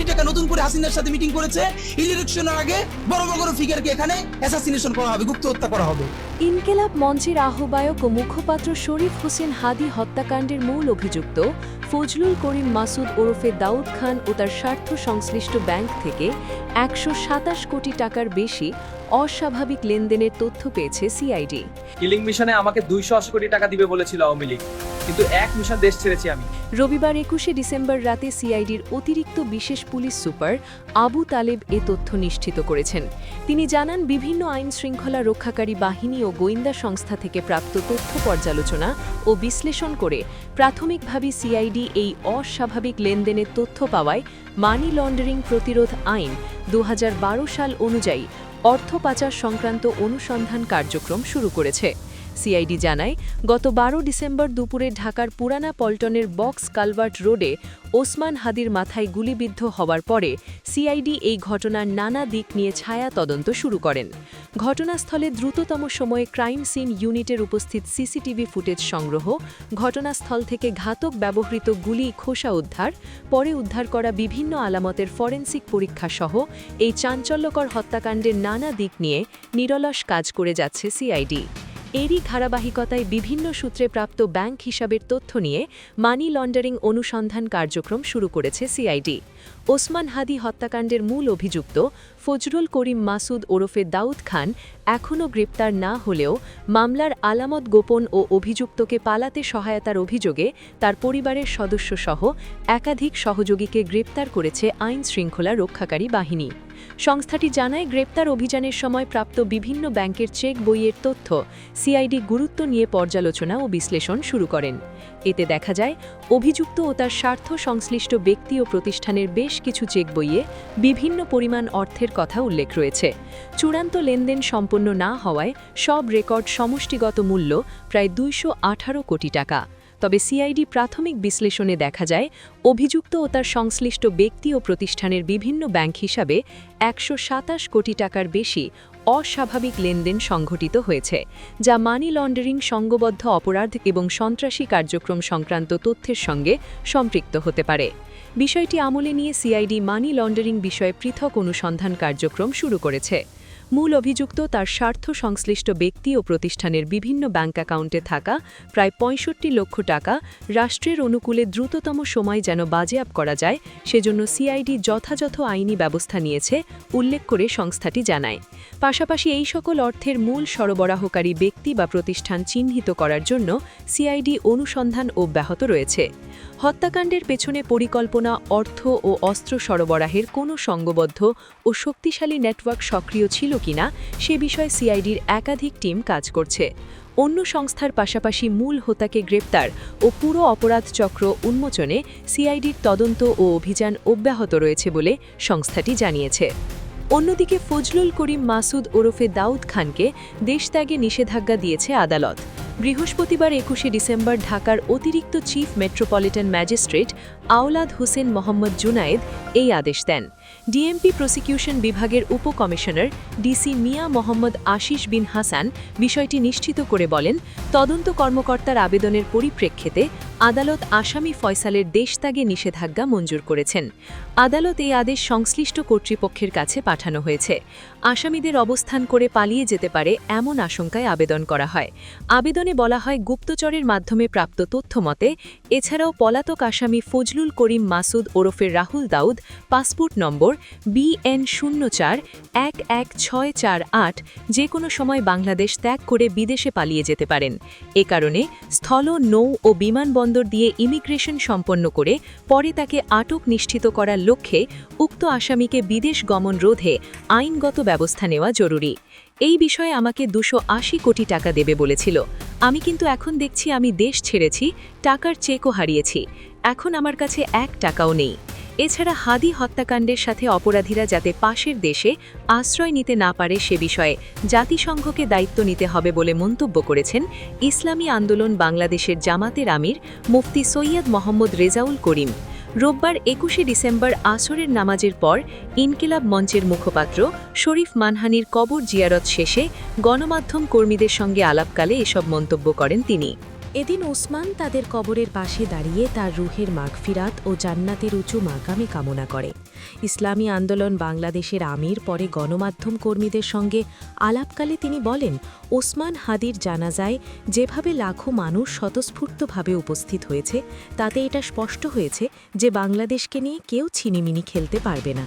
কোটি টাকা নতুন করে হাসিনার সাথে মিটিং করেছে। ইলেকশনের আগে বড় বড় ফিগারকে এখানে অ্যাসাসিনেশন করা হবে গুপ্ত হত্যা করা হবে। ইনকেলাব মঞ্চের আহ্বায়ক ও মুখপাত্র শরীফ হোসেন হাদি হত্যাকাণ্ডের মূল অভিযুক্ত ফজলুল করিম মাসুদ ওরফে দাউদ খান ও তার স্বার্থ সংশ্লিষ্ট ব্যাংক থেকে একশো সাতাশ কোটি টাকার বেশি অস্বাভাবিক লেনদেনের তথ্য পেয়েছে সিআইডি। কিলিং মিশনে আমাকে দুইশো আশি কোটি টাকা দিবে বলেছিল আওয়ামী লীগ। কিন্তু এক মিশন দেশ ছেড়েছি আমি। রবিবার একুশে ডিসেম্বর রাতে সিআইডির অতিরিক্ত বিশেষ পুলিশ সুপার আবু তালেব এ তথ্য নিশ্চিত করেছেন। তিনি জানান, বিভিন্ন আইন শৃঙ্খলা রক্ষাকারী বাহিনী ও গোয়েন্দা সংস্থা থেকে প্রাপ্ত তথ্য পর্যালোচনা ও বিশ্লেষণ করে প্রাথমিকভাবে সিআইডি এই অস্বাভাবিক লেনদেনের তথ্য পাওয়ায় মানি লন্ডারিং প্রতিরোধ আইন দুহাজার বারো সাল অনুযায়ী অর্থ পাচার সংক্রান্ত অনুসন্ধান কার্যক্রম শুরু করেছে। সিআইডি জানায়, গত বারো ডিসেম্বর দুপুরে ঢাকার পুরানা পল্টনের বক্স কালভার্ট রোডে ওসমান হাদির মাথায় গুলিবিদ্ধ হওয়ার পরে সিআইডি এই ঘটনার নানা দিক নিয়ে ছায়া তদন্ত শুরু করেন। ঘটনাস্থলে দ্রুততম সময়ে ক্রাইম সিন ইউনিটের উপস্থিত সিসিটিভি ফুটেজ সংগ্রহ, ঘটনাস্থল থেকে ঘাতক ব্যবহৃত গুলি, খোসা উদ্ধার, পরে উদ্ধার করা বিভিন্ন আলামতের ফরেন্সিক পরীক্ষা সহ এই চাঞ্চল্যকর হত্যাকাণ্ডের নানা দিক নিয়ে নিরলস কাজ করে যাচ্ছে সিআইডি। এরই ধারাবাহিকতায় বিভিন্ন সূত্রে প্রাপ্ত ব্যাংক হিসাবের তথ্য নিয়ে মানি লন্ডারিং অনুসন্ধান কার্যক্রম শুরু করেছে সিআইডি। ওসমান হাদি হত্যাকাণ্ডের মূল অভিযুক্ত ফজরুল করিম মাসুদ ওরফে দাউদ খান এখনও গ্রেপ্তার না হলেও মামলার আলামত গোপন ও অভিযুক্তকে পালাতে সহায়তার অভিযোগে তার পরিবারের সদস্যসহ একাধিক সহযোগীকে গ্রেপ্তার করেছে আইন শৃঙ্খলা রক্ষাকারী বাহিনী। সংস্থাটি জানায়, গ্রেপ্তার অভিযানের সময় প্রাপ্ত বিভিন্ন ব্যাংকের চেক, বইয়ের তথ্য, সিআইডি গুরুত্ব নিয়ে পর্যালোচনা ও বিশ্লেষণ শুরু করেন। এতে দেখা যায়, অভিযুক্ত ও তার স্বার্থ সংশ্লিষ্ট ব্যক্তি ও প্রতিষ্ঠানের বেশ কিছু চেক বইয়ে বিভিন্ন পরিমাণ অর্থের কথা উল্লেখ রয়েছে। চূড়ান্ত লেনদেন সম্পন্ন না হওয়ায় সব রেকর্ড সমষ্টিগত মূল্য প্রায় দুইশ আঠারো কোটি টাকা। তবে সিআইডি প্রাথমিক বিশ্লেষণে দেখা যায়, অভিযুক্ত ও তার সংশ্লিষ্ট ব্যক্তি ও প্রতিষ্ঠানের বিভিন্ন ব্যাংক হিসাবে একশো সাতাশ কোটি টাকার বেশি অস্বাভাবিক লেনদেন সংঘটিত হয়েছে, যা মানি লন্ডারিং সঙ্গবদ্ধ অপরাধ এবং সন্ত্রাসী কার্যক্রম সংক্রান্ত তথ্যের সঙ্গে সম্পৃক্ত হতে পারে। বিষয়টি আমলে নিয়ে সিআইডি মানি লন্ডারিং বিষয়ে পৃথক অনুসন্ধান কার্যক্রম শুরু করেছে। মূল অভিযুক্ত তার স্বার্থ সংশ্লিষ্ট ব্যক্তি ও প্রতিষ্ঠানের বিভিন্ন ব্যাংক অ্যাকাউন্টে থাকা প্রায় পঁয়ষট্টি লক্ষ টাকা রাষ্ট্রের অনুকূলে দ্রুততম সময় যেন বাজেয়াপ করা যায়, সেজন্য সিআইডি যথাযথ আইনি ব্যবস্থা নিয়েছে, উল্লেখ করে সংস্থাটি জানায়। পাশাপাশি এই সকল অর্থের মূল সরবরাহকারী ব্যক্তি বা প্রতিষ্ঠান চিহ্নিত করার জন্য সিআইডি অনুসন্ধান অব্যাহত রয়েছে। হত্যাকাণ্ডের পেছনে পরিকল্পনা, অর্থ ও অস্ত্র সরবরাহের কোনো সঙ্গবদ্ধ ও শক্তিশালী নেটওয়ার্ক সক্রিয় ছিল কিনা সে বিষয়ে সিআইডির একাধিক টিম কাজ করছে। অন্য সংস্থার পাশাপাশি মূল হোতাকে গ্রেপ্তার ও পুরো অপরাধ চক্র উন্মোচনে সিআইডির তদন্ত ও অভিযান অব্যাহত রয়েছে বলে সংস্থাটি জানিয়েছে। অন্যদিকে ফজলুল করিম মাসুদ ওরফে দাউদ খানকে দেশত্যাগে নিষেধাজ্ঞা দিয়েছে আদালত। বৃহস্পতিবার একুশে ডিসেম্বর ঢাকার অতিরিক্ত chief metropolitan magistrate Awlad Hossain Mohammad Junaid এই আদেশ দেন। ডিএমপি প্রসিকিউশন বিভাগের উপকমিশনার ডিসি মিয়া মোহাম্মদ আশিস বিন হাসান বিষয়টি নিশ্চিত করে বলেন, তদন্ত কর্মকর্তার আবেদনের পরিপ্রেক্ষিতে আদালত আসামি ফয়সালের দেশত্যাগে নিষেধাজ্ঞা মঞ্জুর করেছেন। আদালত এই আদেশ সংশ্লিষ্ট কর্তৃপক্ষের কাছে পাঠানো হয়েছে। আসামিদের অবস্থান করে পালিয়ে যেতে পারে এমন আশঙ্কায় আবেদন করা হয়। আবেদনে বলা হয়, গুপ্তচরের মাধ্যমে প্রাপ্ত তথ্য মতে, এছাড়াও পলাতক আসামি ফজলুল করিম মাসুদ ওরফে রাহুল দাউদ, পাসপোর্ট নম্বর বিএন শূন্য চার এক এক ছয় চার আট যে কোনো সময় বাংলাদেশ ত্যাগ করে বিদেশে পালিয়ে যেতে পারেন। এ কারণে স্থল, নৌ ও বিমানবন্দর দিয়ে ইমিগ্রেশন সম্পন্ন করে পরে তাকে আটক নিশ্চিত করার লক্ষ্যে উক্ত আসামিকে বিদেশ গমন রোধে আইনগত ব্যবস্থা নেওয়া জরুরি। এই বিষয়ে আমাকে দুশো কোটি টাকা দেবে বলেছিল। আমি কিন্তু এখন দেখছি আমি দেশ ছেড়েছি, টাকার চেকও হারিয়েছি। এখন আমার কাছে এক টাকাও নেই। এছাড়া হাদি হত্যাকাণ্ডের সাথে অপরাধীরা যাতে পাশের দেশে আশ্রয় নিতে না পারে সে বিষয়ে জাতিসংঘকে দায়িত্ব নিতে হবে বলে মন্তব্য করেছেন ইসলামী আন্দোলন বাংলাদেশের জামাতের আমির মুফতি সৈয়দ মোহাম্মদ রেজাউল করিম। রোববার একুশে ডিসেম্বর আসরের নামাজের পর ইনকিলাব মঞ্চের মুখপাত্র শরীফ মানহানির কবর জিয়ারত শেষে গণমাধ্যম কর্মীদের সঙ্গে আলাপকালে এসব মন্তব্য করেন তিনি। এদিন ওসমান তাদের কবরের পাশে দাঁড়িয়ে তার রুহের মাগফিরাত ও জান্নাতের উঁচু মাকামে কামনা করে। ইসলামী আন্দোলন বাংলাদেশের আমির, পরে গণমাধ্যম কর্মীদের সঙ্গে আলাপকালে তিনি বলেন, ওসমান হাদির জানাজায় যেভাবে লাখো মানুষ স্বতঃস্ফূর্তভাবে উপস্থিত হয়েছে, তাতে এটা স্পষ্ট হয়েছে যে বাংলাদেশকে নিয়ে কেউ ছিনিমিনি খেলতে পারবে না।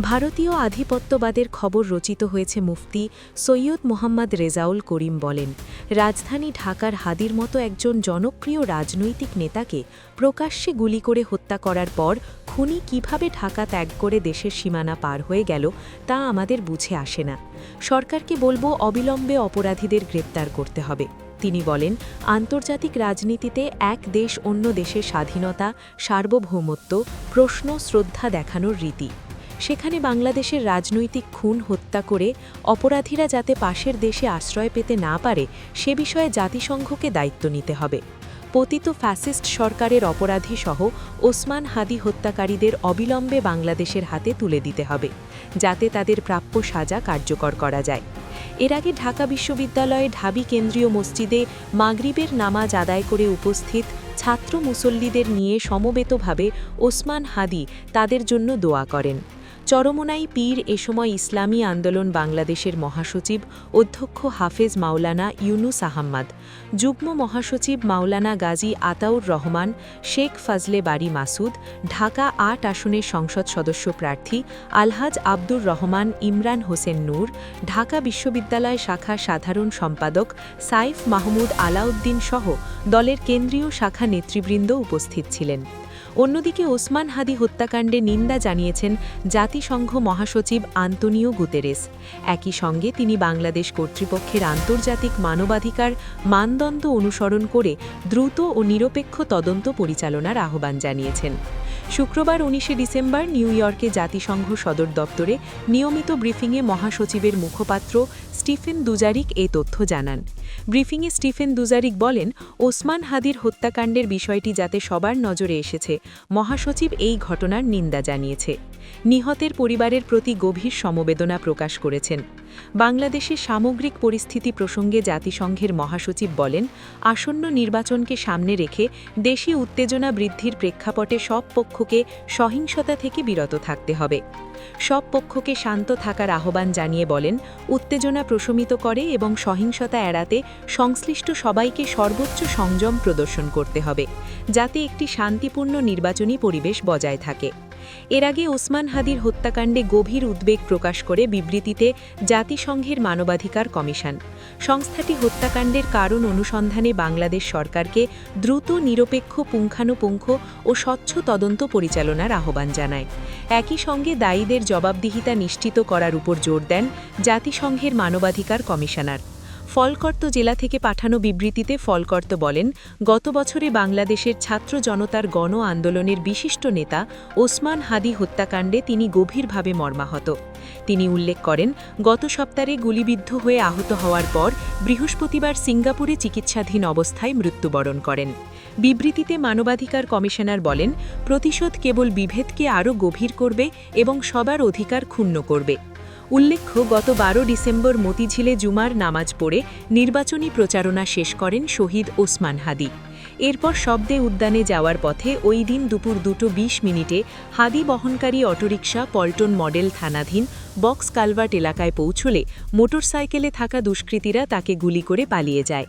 ভারতীয় আধিপত্যবাদের খবর রচিত হয়েছে মুফতি সৈয়দ মোহাম্মদ রেজাউল করিম বলেন, রাজধানী ঢাকার হাদির মতো একজন জনপ্রিয় রাজনৈতিক নেতাকে প্রকাশ্যে গুলি করে হত্যা করার পর খুনি কীভাবে ঢাকা ত্যাগ করে দেশের সীমানা পার হয়ে গেল তা আমাদের বুঝে আসে না। সরকারকে বলব অবিলম্বে অপরাধীদের গ্রেপ্তার করতে হবে। তিনি বলেন, আন্তর্জাতিক রাজনীতিতে এক দেশ অন্য দেশের স্বাধীনতা, সার্বভৌমত্ব, প্রশ্ন, শ্রদ্ধা দেখানোর রীতি। সেখানে বাংলাদেশের রাজনৈতিক খুন, হত্যা করে অপরাধীরা যাতে পাশের দেশে আশ্রয় পেতে না পারে, সে বিষয়ে জাতিসংঘকে দায়িত্ব নিতে হবে। পতিত ফ্যাসিস্ট সরকারের অপরাধী সহ ওসমান হাদি হত্যাকারীদের অবিলম্বে বাংলাদেশের হাতে তুলে দিতে হবে, যাতে তাদের প্রাপ্য সাজা কার্যকর করা যায়। এর আগে ঢাকা বিশ্ববিদ্যালয়ে ঢাবি কেন্দ্রীয় মসজিদে মাগরিবের নামাজ আদায় করে উপস্থিত ছাত্র মুসল্লিদের নিয়ে সমবেতভাবে ওসমান হাদি তাদের জন্য দোয়া করেন। চরমোনাই পীর এ সময় ইসলামী আন্দোলন বাংলাদেশের মহাসচিব, অধ্যক্ষ হাফেজ মাওলানা ইউনুস আহম্মদ, যুগ্ম মহাসচিব মাওলানা গাজী আতাউর রহমান, শেখ ফাজলে বাড়ি মাসুদ, ঢাকা আট আসনের সংসদ সদস্য প্রার্থী আলহাজ আব্দুর রহমান, ইমরান হোসেন নূর, ঢাকা বিশ্ববিদ্যালয় শাখা সাধারণ সম্পাদক সাইফ মাহমুদ আলাউদ্দিন সহ দলের কেন্দ্রীয় শাখা নেতৃবৃন্দ উপস্থিত ছিলেন। অন্যদিকে ওসমান হাদি হত্যাকাণ্ডে নিন্দা জানিয়েছেন জাতিসংঘ মহাসচিব আন্তনিও গুতেরেস। একই সঙ্গে তিনি বাংলাদেশ কর্তৃপক্ষের আন্তর্জাতিক মানবাধিকার মানদণ্ড অনুসরণ করে দ্রুত ও নিরপেক্ষ তদন্ত পরিচালনার আহ্বান জানিয়েছেন। শুক্রবার উনিশে ডিসেম্বর নিউ ইয়র্কে জাতিসংঘ সদর দপ্তরে নিয়মিত ব্রিফিংয়ে মহাসচিবের মুখপাত্র স্টিফেন দুজারিক এ তথ্য জানান। ব্রিফিংয়ে স্টিফেন দুজারিক বলেন, ওসমান হাদির হত্যাকাণ্ডের বিষয়টি যাতে সবার নজরে এসেছে, মহাসচিব এই ঘটনার নিন্দা জানিয়েছে। নিহতের পরিবারের প্রতি গভীর সমবেদনা প্রকাশ করেছেন। বাংলাদেশের সামগ্রিক পরিস্থিতি প্রসঙ্গে জাতিসংঘের মহাসচিব বলেন, আসন্ন নির্বাচনকে সামনে রেখে দেশি উত্তেজনা বৃদ্ধির প্রেক্ষাপটে সব পক্ষকে সহিংসতা থেকে বিরত থাকতে হবে। সব পক্ষকে শান্ত থাকার আহ্বান জানিয়ে বলেন, উত্তেজনা প্রশমিত করে এবং সহিংসতা এড়াতে সংশ্লিষ্ট সবাইকে সর্বোচ্চ সংযম প্রদর্শন করতে হবে, যাতে একটি শান্তিপূর্ণ নির্বাচনী পরিবেশ বজায় থাকে। এর আগে ওসমান হাদির হত্যাকাণ্ডে গভীর উদ্বেগ প্রকাশ করে বিবৃতিতে জাতিসংঘের মানবাধিকার কমিশন। সংস্থাটি হত্যাকাণ্ডের কারণ অনুসন্ধানে বাংলাদেশ সরকারকে দ্রুত, নিরপেক্ষ, পুঙ্খানুপুঙ্খ ও স্বচ্ছ তদন্ত পরিচালনার আহ্বান জানায়। একই সঙ্গে দায়ীদের জবাবদিহিতা নিশ্চিত করার উপর জোর দেন জাতিসংঘের মানবাধিকার কমিশনার। ফলকর্ত জেলা থেকে পাঠানো বিবৃতিতে ফলকর্ত বলেন, গত বছরে বাংলাদেশের ছাত্র জনতার গণ আন্দোলনের বিশিষ্ট নেতা ওসমান হাদি হত্যাকাণ্ডে তিনি গভীরভাবে মর্মাহত। তিনি উল্লেখ করেন, গত সপ্তাহে গুলিবিদ্ধ হয়ে আহত হওয়ার পর বৃহস্পতিবার সিঙ্গাপুরে চিকিৎসাধীন অবস্থায় মৃত্যুবরণ করেন। বিবৃতিতে মানবাধিকার কমিশনার বলেন, প্রতিশোধ কেবল বিভেদকে আরও গভীর করবে এবং সবার অধিকার ক্ষুণ্ণ করবে। উল্লেখ্য, গত বারো ডিসেম্বর মতিঝিলে জুমার নামাজ পড়ে নির্বাচনী প্রচারণা শেষ করেন শহীদ ওসমান হাদি। এরপর শব্দে উদ্যানে যাওয়ার পথে ওই দিন দুপুর দুটো বিশ মিনিটে হাদি বহনকারী অটোরিকশা পল্টন মডেল থানাধীন বক্স কালভার্ট এলাকায় পৌঁছলে মোটরসাইকেলে থাকা দুষ্কৃতীরা তাকে গুলি করে পালিয়ে যায়।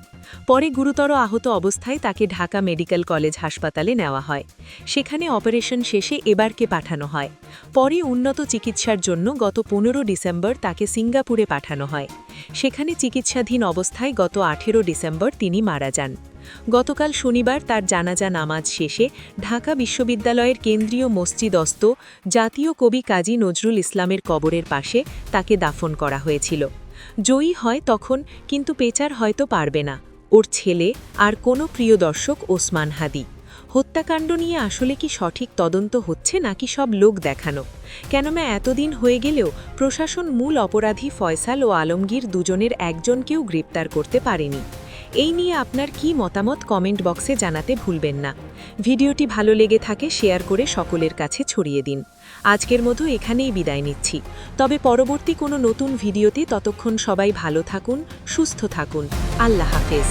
পরে গুরুতর আহত অবস্থায় তাকে ঢাকা মেডিকেল কলেজ হাসপাতালে নেওয়া হয়। সেখানে অপারেশন শেষে এবারকে পাঠানো হয়। পরে উন্নত চিকিৎসার জন্য গত পনেরো ডিসেম্বর তাকে সিঙ্গাপুরে পাঠানো হয়। সেখানে চিকিৎসাধীন অবস্থায় গত আঠেরো ডিসেম্বর তিনি মারা যান। গতকাল শনিবার তার জানাজা নামাজ শেষে ঢাকা বিশ্ববিদ্যালয়ের কেন্দ্রীয় মসজিদ অস্ত জাতীয় কবি কাজী নজরুল ইসলামের কবরের পাশে তাকে দাফন করা হয়েছিল। জয়ী হয় তখন, কিন্তু পেচার হয়তো পারবে না। ওর ছেলে আর কোনো প্রিয় দর্শক ওসমান হাদি। হত্যাকাণ্ড নিয়ে আসলে কি সঠিক তদন্ত হচ্ছে নাকি সব লোক দেখানো? কেননা এতদিন হয়ে গেলেও প্রশাসন মূল অপরাধী ফয়সাল ও আলমগীর দুজনের একজনকেও গ্রেপ্তার করতে পারেনি। এই নিয়ে আপনার কি মতামত কমেন্ট বক্সে জানাতে ভুলবেন না। ভিডিওটি ভালো লেগে থাকে শেয়ার করে সকলের কাছে ছড়িয়ে দিন। আজকের মতো এখানেই বিদায় নিচ্ছি। তবে পরবর্তী কোনো নতুন ভিডিওতে ততক্ষণ সবাই ভালো থাকুন, সুস্থ থাকুন। আল্লাহ হাফেজ।